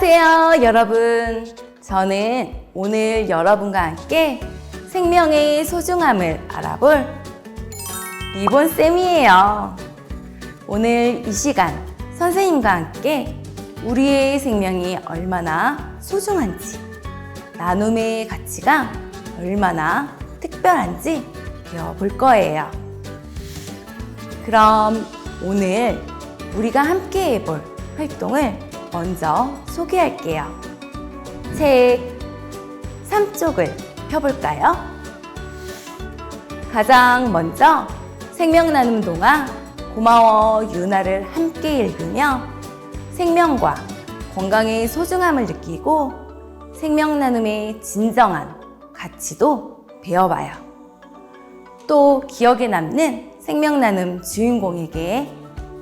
안녕하세요, 여러분. 저는 오늘 여러분과 함께 생명의 소중함을 알아볼 리본쌤이에요. 오늘 이 시간 선생님과 함께 우리의 생명이 얼마나 소중한지, 나눔의 가치가 얼마나 특별한지 배워볼 거예요. 그럼 오늘 우리가 함께 해볼 활동을 먼저 소개할게요. 책 3쪽을 펴볼까요? 가장 먼저 생명 나눔 동화 고마워 유나를 함께 읽으며 생명과 건강의 소중함을 느끼고 생명 나눔의 진정한 가치도 배워봐요. 또 기억에 남는 생명 나눔 주인공에게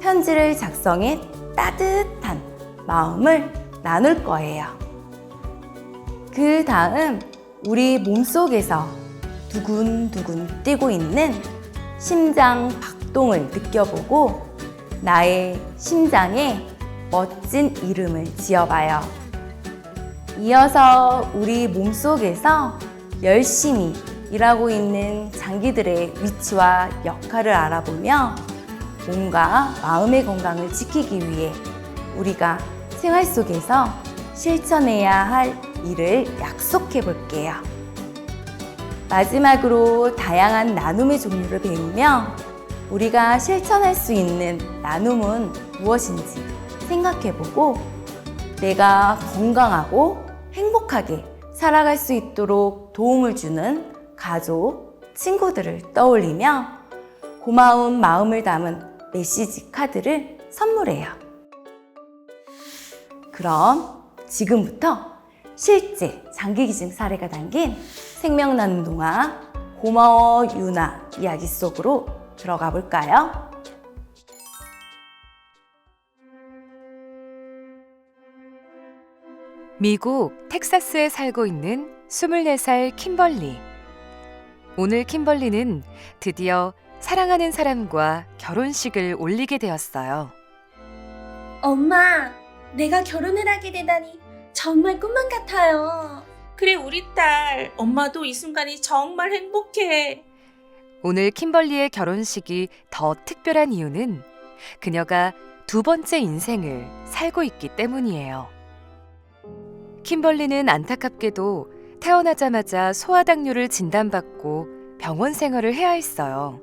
편지를 작성해 따뜻한 마음을 나눌 거예요. 그 다음 우리 몸속에서 두근두근 뛰고 있는 심장 박동을 느껴보고 나의 심장에 멋진 이름을 지어봐요. 이어서 우리 몸속에서 열심히 일하고 있는 장기들의 위치와 역할을 알아보며 몸과 마음의 건강을 지키기 위해 우리가 생활 속에서 실천해야 할 일을 약속해 볼게요. 마지막으로 다양한 나눔의 종류를 배우며 우리가 실천할 수 있는 나눔은 무엇인지 생각해 보고 내가 건강하고 행복하게 살아갈 수 있도록 도움을 주는 가족, 친구들을 떠올리며 고마운 마음을 담은 메시지 카드를 선물해요. 그럼 지금부터 실제 장기기증 사례가 담긴 생명 나눔 동화 고마워 유나 이야기 속으로 들어가 볼까요? 미국 텍사스에 살고 있는 24살 킴벌리. 오늘 킴벌리는 드디어 사랑하는 사람과 결혼식을 올리게 되었어요. 엄마, 내가 결혼을 하게 되다니 정말 꿈만 같아요. 그래 우리 딸 엄마도 이 순간이 정말 행복해 오늘 킴벌리의 결혼식이 더 특별한 이유는 그녀가 두 번째 인생을 살고 있기 때문이에요. 킴벌리는 안타깝게도 태어나자마자 소아당뇨를 진단받고 병원 생활을 해야 했어요.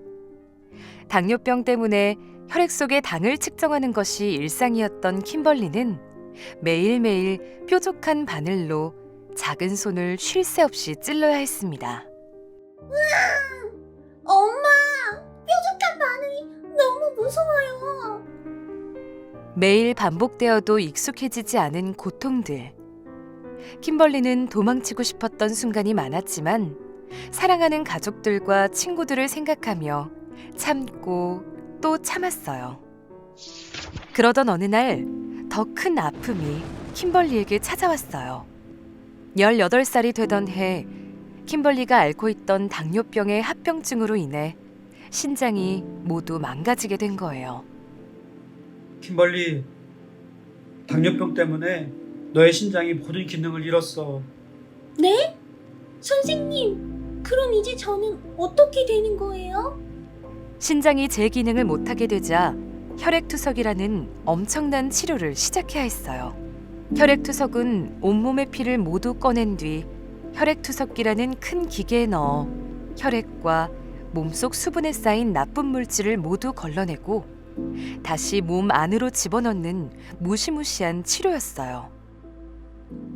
당뇨병 때문에 혈액 속의 당을 측정하는 것이 일상이었던 킴벌리는 매일매일 뾰족한 바늘로 작은 손을 쉴 새 없이 찔러야 했습니다. 엄마, 뾰족한 바늘이 너무 무서워요. 매일 반복되어도 익숙해지지 않은 고통들. 킴벌리는 도망치고 싶었던 순간이 많았지만 사랑하는 가족들과 친구들을 생각하며 참고 또 참았어요. 그러던 어느 날 더 큰 아픔이 킴벌리에게 찾아왔어요. 18살이 되던 해 킴벌리가 앓고 있던 당뇨병의 합병증으로 인해 신장이 모두 망가지게 된 거예요. 킴벌리, 당뇨병 때문에 너의 신장이 모든 기능을 잃었어. 네? 선생님, 그럼 이제 저는 어떻게 되는 거예요? 신장이 제 기능을 못하게 되자 혈액투석이라는 엄청난 치료를 시작해야 했어요. 혈액투석은 온몸의 피를 모두 꺼낸 뒤 혈액투석기라는 큰 기계에 넣어 혈액과 몸속 수분에 쌓인 나쁜 물질을 모두 걸러내고 다시 몸 안으로 집어넣는 무시무시한 치료였어요.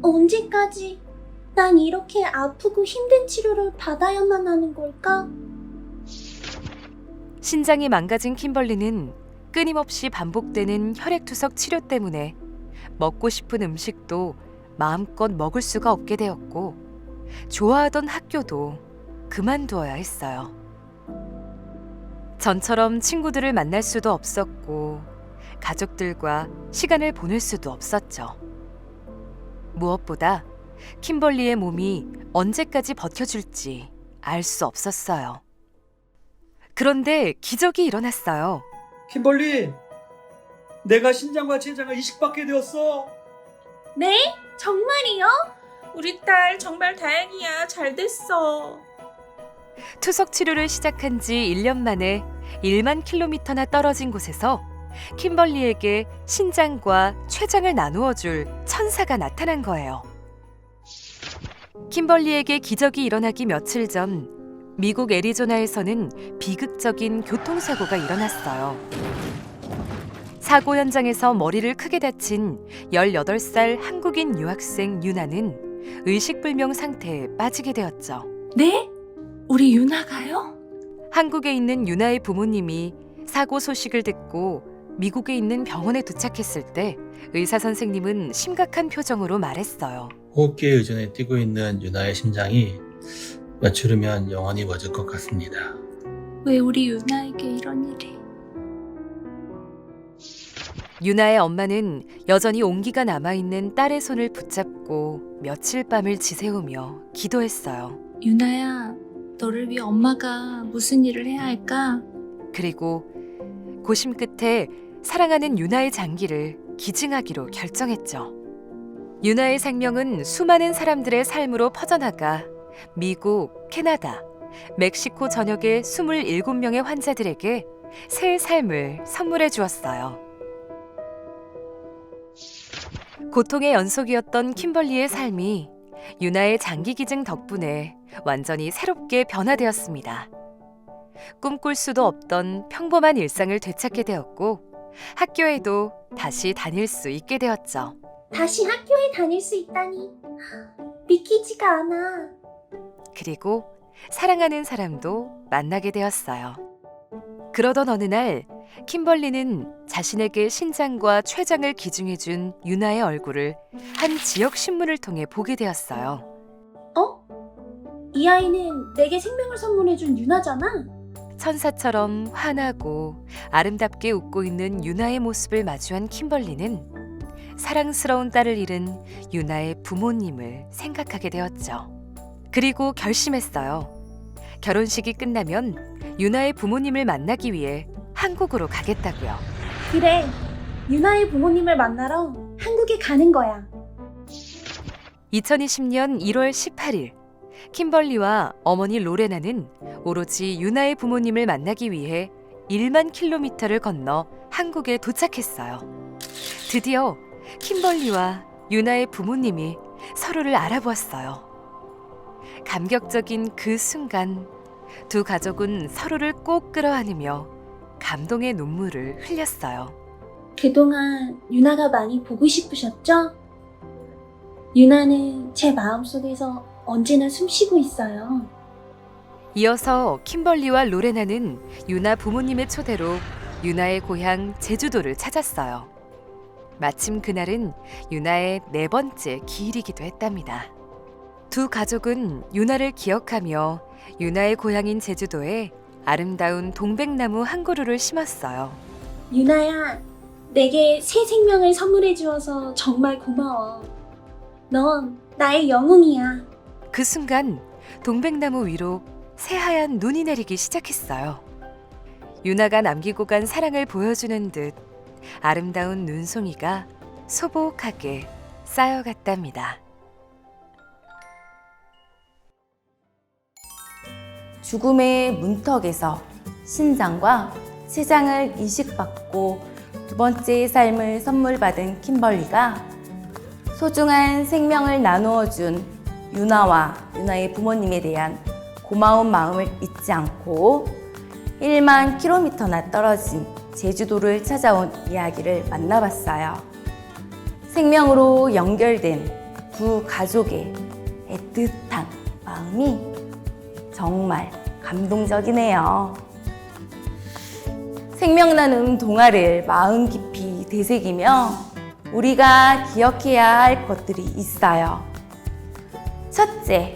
언제까지 난 이렇게 아프고 힘든 치료를 받아야만 하는 걸까? 신장이 망가진 킴벌리는 끊임없이 반복되는 혈액투석 치료 때문에 먹고 싶은 음식도 마음껏 먹을 수가 없게 되었고 좋아하던 학교도 그만두어야 했어요. 전처럼 친구들을 만날 수도 없었고 가족들과 시간을 보낼 수도 없었죠. 무엇보다 킴벌리의 몸이 언제까지 버텨줄지 알 수 없었어요. 그런데 기적이 일어났어요. 킴벌리, 내가 신장과 췌장을 이식받게 되었어. 네? 정말이요? 우리 딸 정말 다행이야. 잘 됐어. 투석 치료를 시작한 지 1년 만에 1만 킬로미터나 떨어진 곳에서 킴벌리에게 신장과 췌장을 나누어 줄 천사가 나타난 거예요. 킴벌리에게 기적이 일어나기 며칠 전 미국 애리조나에서는 비극적인 교통사고가 일어났어요. 사고 현장에서 머리를 크게 다친 18살 한국인 유학생 유나는 의식불명 상태에 빠지게 되었죠. 네? 우리 유나가요? 한국에 있는 유나의 부모님이 사고 소식을 듣고 미국에 있는 병원에 도착했을 때 의사 선생님은 심각한 표정으로 말했어요. 호흡기에 의존해 뛰고 있는 유나의 심장이 며칠 후면 영원히 멎을 것 같습니다. 왜 우리 유나에게 이런 일이? 유나의 엄마는 여전히 온기가 남아있는 딸의 손을 붙잡고 며칠 밤을 지새우며 기도했어요. 유나야, 너를 위해 엄마가 무슨 일을 해야 할까? 그리고 고심 끝에 사랑하는 유나의 장기를 기증하기로 결정했죠. 유나의 생명은 수많은 사람들의 삶으로 퍼져나가 미국, 캐나다, 멕시코 전역의 27명의 환자들에게 새 삶을 선물해 주었어요. 고통의 연속이었던 킴벌리의 삶이 유나의 장기 기증 덕분에 완전히 새롭게 변화되었습니다. 꿈꿀 수도 없던 평범한 일상을 되찾게 되었고 학교에도 다시 다닐 수 있게 되었죠. 다시 학교에 다닐 수 있다니. 믿기지가 않아. 그리고 사랑하는 사람도 만나게 되었어요. 그러던 어느 날 킴벌리는 자신에게 신장과 췌장을 기증해 준 유나의 얼굴을 한 지역 신문을 통해 보게 되었어요. 어? 이 아이는 내게 생명을 선물해준 유나잖아? 천사처럼 환하고 아름답게 웃고 있는 유나의 모습을 마주한 킴벌리는 사랑스러운 딸을 잃은 유나의 부모님을 생각하게 되었죠. 그리고 결심했어요. 결혼식이 끝나면 유나의 부모님을 만나기 위해 한국으로 가겠다고요. 그래. 유나의 부모님을 만나러 한국에 가는 거야. 2020년 1월 18일 킴벌리와 어머니 로레나는 오로지 유나의 부모님을 만나기 위해 1만 킬로미터를 건너 한국에 도착했어요. 드디어 킴벌리와 유나의 부모님이 서로를 알아보았어요. 감격적인 그 순간 두 가족은 서로를 꼭 끌어안으며 감동의 눈물을 흘렸어요. 그동안 유나가 많이 보고 싶으셨죠? 유나는 제 마음속에서 언제나 숨쉬고 있어요. 이어서 킴벌리와 로레나는 유나 부모님의 초대로 유나의 고향 제주도를 찾았어요. 마침 그날은 유나의 네 번째 기일이기도 했답니다. 두 가족은 유나를 기억하며 유나의 고향인 제주도에 아름다운 동백나무 한 그루를 심었어요. 유나야, 내게 새 생명을 선물해 주어서 정말 고마워. 넌 나의 영웅이야. 그 순간 동백나무 위로 새하얀 눈이 내리기 시작했어요. 유나가 남기고 간 사랑을 보여주는 듯 아름다운 눈송이가 소복하게 쌓여갔답니다. 죽음의 문턱에서 신장과 췌장을 이식받고 두 번째 삶을 선물 받은 킴벌리가 소중한 생명을 나누어 준 유나와 유나의 부모님에 대한 고마운 마음을 잊지 않고 1만 킬로미터나 떨어진 제주도를 찾아온 이야기를 만나봤어요. 생명으로 연결된 두 가족의 애틋한 마음이 정말 감동적이네요. 생명 나눔 동화를 마음 깊이 되새기며 우리가 기억해야 할 것들이 있어요. 첫째,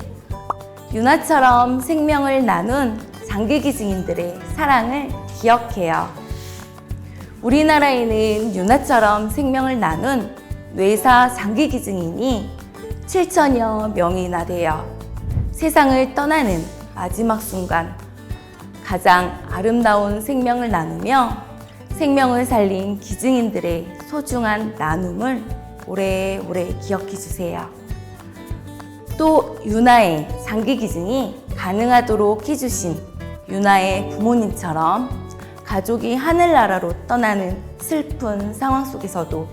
유나처럼 생명을 나눈 장기기 증인들의 사랑을 기억해요. 우리나라에는 유나처럼 생명을 나눈 뇌사 장기기 증인이 7천여 명이나 되어 세상을 떠나는 마지막 순간 가장 아름다운 생명을 나누며 생명을 살린 기증인들의 소중한 나눔을 오래오래 기억해 주세요. 또 유나의 장기 기증이 가능하도록 해주신 유나의 부모님처럼 가족이 하늘나라로 떠나는 슬픈 상황 속에서도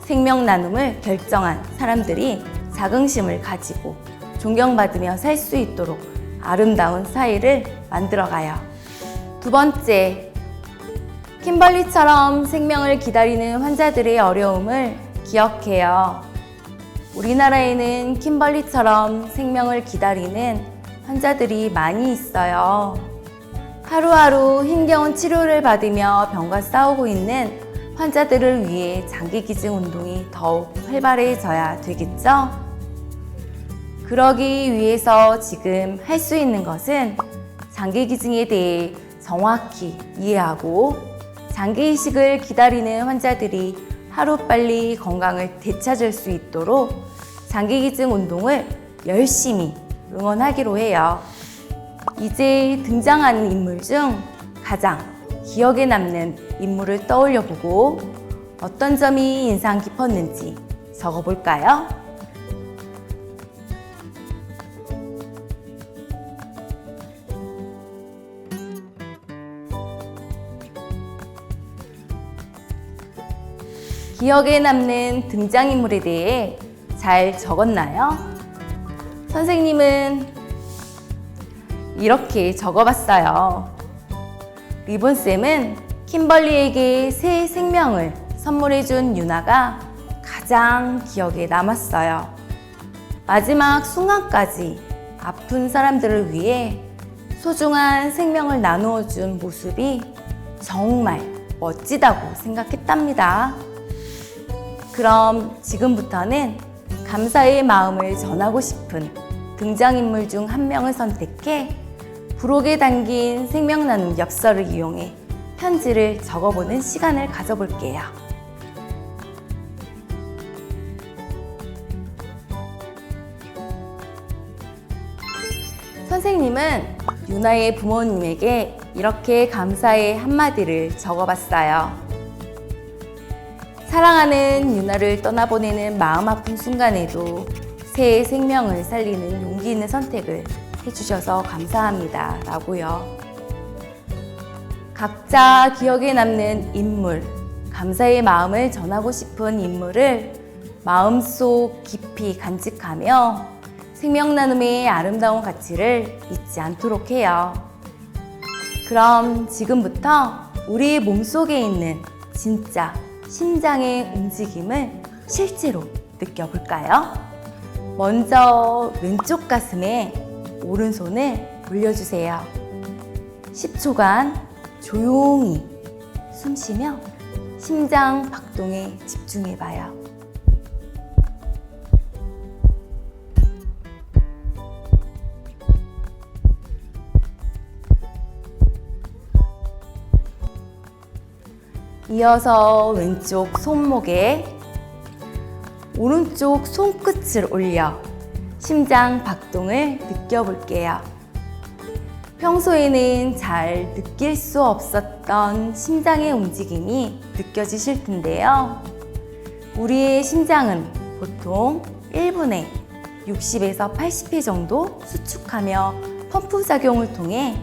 생명 나눔을 결정한 사람들이 자긍심을 가지고 존경받으며 살 수 있도록 아름다운 사이를 만들어가요. 두 번째, 킴벌리처럼 생명을 기다리는 환자들의 어려움을 기억해요. 우리나라에는 킴벌리처럼 생명을 기다리는 환자들이 많이 있어요. 하루하루 힘겨운 치료를 받으며 병과 싸우고 있는 환자들을 위해 장기 기증 운동이 더욱 활발해져야 되겠죠? 그러기 위해서 지금 할 수 있는 것은 장기 기증에 대해 정확히 이해하고 장기 이식을 기다리는 환자들이 하루빨리 건강을 되찾을 수 있도록 장기 기증 운동을 열심히 응원하기로 해요. 이제 등장하는 인물 중 가장 기억에 남는 인물을 떠올려 보고 어떤 점이 인상 깊었는지 적어 볼까요? 기억에 남는 등장인물에 대해 잘 적었나요? 선생님은 이렇게 적어봤어요. 리본쌤은 킴벌리에게 새 생명을 선물해준 유나가 가장 기억에 남았어요. 마지막 순간까지 아픈 사람들을 위해 소중한 생명을 나누어 준 모습이 정말 멋지다고 생각했답니다. 그럼 지금부터는 감사의 마음을 전하고 싶은 등장인물 중 한 명을 선택해 부록에 담긴 생명 나눔 엽서를 이용해 편지를 적어보는 시간을 가져볼게요. 선생님은 유나의 부모님에게 이렇게 감사의 한마디를 적어봤어요. 사랑하는 유나를 떠나보내는 마음 아픈 순간에도 새 생명을 살리는 용기 있는 선택을 해주셔서 감사합니다. 라고요. 각자 기억에 남는 인물, 감사의 마음을 전하고 싶은 인물을 마음속 깊이 간직하며 생명 나눔의 아름다운 가치를 잊지 않도록 해요. 그럼 지금부터 우리 몸속에 있는 진짜 심장의 움직임을 실제로 느껴볼까요? 먼저 왼쪽 가슴에 오른손을 올려주세요. 10초간 조용히 숨 쉬며 심장 박동에 집중해봐요. 이어서 왼쪽 손목에 오른쪽 손끝을 올려 심장 박동을 느껴볼게요. 평소에는 잘 느낄 수 없었던 심장의 움직임이 느껴지실 텐데요. 우리의 심장은 보통 1분에 60에서 80회 정도 수축하며 펌프 작용을 통해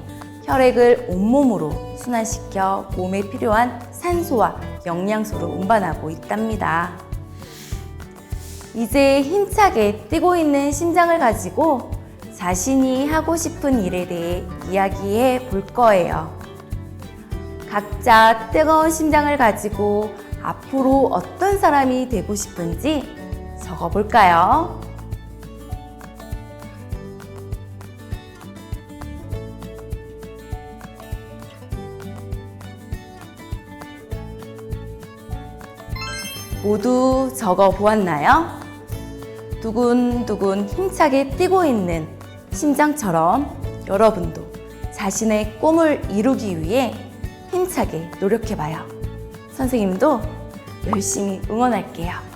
혈액을 온몸으로 순환시켜 몸에 필요한 산소와 영양소를 운반하고 있답니다. 이제 힘차게 뛰고 있는 심장을 가지고 자신이 하고 싶은 일에 대해 이야기해 볼 거예요. 각자 뜨거운 심장을 가지고 앞으로 어떤 사람이 되고 싶은지 적어 볼까요? 모두 적어 보았나요? 두근두근 힘차게 뛰고 있는 심장처럼 여러분도 자신의 꿈을 이루기 위해 힘차게 노력해봐요. 선생님도 열심히 응원할게요.